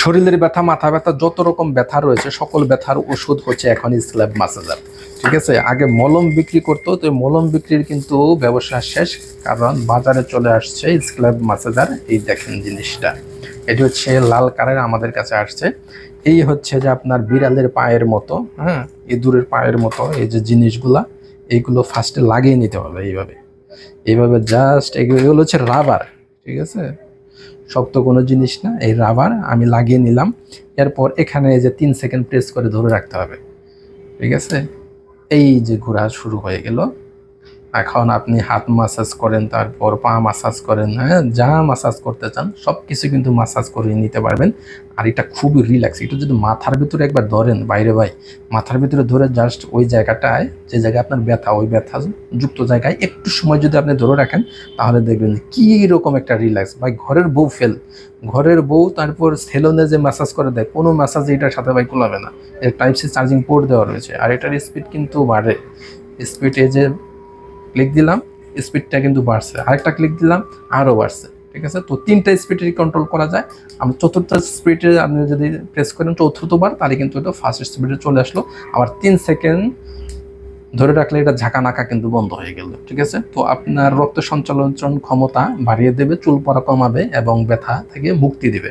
শরীরের ব্যথা, মাথা ব্যথা, যত রকম ব্যথা রয়েছে, সকল ব্যথার ওষুধ হচ্ছে এখন স্ল্যাব মাসাজার ঠিক আছে? আগে মলম বিক্রি করতো, তো মলম বিক্রির কিন্তু ব্যবসা শেষ, কারণ বাজারে চলে আসছে স্ল্যাব মাসাজার এই দেখেন জিনিসটা। এটি হচ্ছে লাল কালার আমাদের কাছে আসছে। এই হচ্ছে যে আপনার বিড়ালের পায়ের মতো হ্যাঁ? ইঁদুরের পায়ের মতো, এই যে জিনিসগুলা, এইগুলো ফার্স্টে লাগিয়ে নিতে হবে এইভাবে। এইভাবে জাস্ট এগুলো হচ্ছে রাবার ঠিক আছে? শক্ত কোনো জিনিস না, এই রাবার আমি লাগিয়ে নিলাম। এরপর এখানে যে তিন সেকেন্ড প্রেস করে ধরে রাখতে হবে। ঠিক আছে? এই যে ঘোরা শুরু হয়ে গেল। এখন আপনি হাত মাসাজ করেন, তারপর পা মাসাজ করেন হ্যাঁ যা মাসাজ করতে চান সব কিছু কিন্তু মাসাজ করে নিতে পারবেন। আর এটা খুবই রিল্যাক্স এটা যদি মাথার ভিতরে একবার ধরেন, বাইরে ভাই, মাথার ভিতরে ধরে জাস্ট ওই জায়গাটায়, যে জায়গায় আপনার ব্যথা, ওই ব্যথা যুক্ত জায়গায় একটু সময় যদি আপনি ধরে রাখেন, তাহলে দেখবেন কী রকম একটা রিল্যাক্স ভাই, ঘরের বউ ফেল ঘরের বউ তারপর সেলুনে যে ম্যাসাজ করে দেয়, কোনো ম্যাসাজ এটার সাথে ভাই কোলাবে না। এর টাইপ সি চার্জিং পোর্ট দেওয়া রয়েছে, আর এটার স্পিড কিন্তু বাড়ে। স্পিড যে ক্লিক দিলাম স্পিডটা কিন্তু বাড়ছে। আরেকটা ক্লিক দিলাম আরও বাড়ছে, ঠিক আছে? তো তিনটা স্পিডে কন্ট্রোল করা যায়। আমি চতুর্থ স্পিডে আপনি যদি প্রেস করেন চতুর্থবার তাহলে কিন্তু এটা ফার্স্ট স্পিডে চলে আসলো। আবার তিন সেকেন্ড ধরে রাখলে এটা ঝাঁকা নাকা কিন্তু বন্ধ হয়ে গেল, ঠিক আছে? তো আপনার রক্ত সঞ্চালন ক্ষমতা বাড়িয়ে দেবে, চুল পড়া কমাবে এবং ব্যথা থেকে মুক্তি দেবে।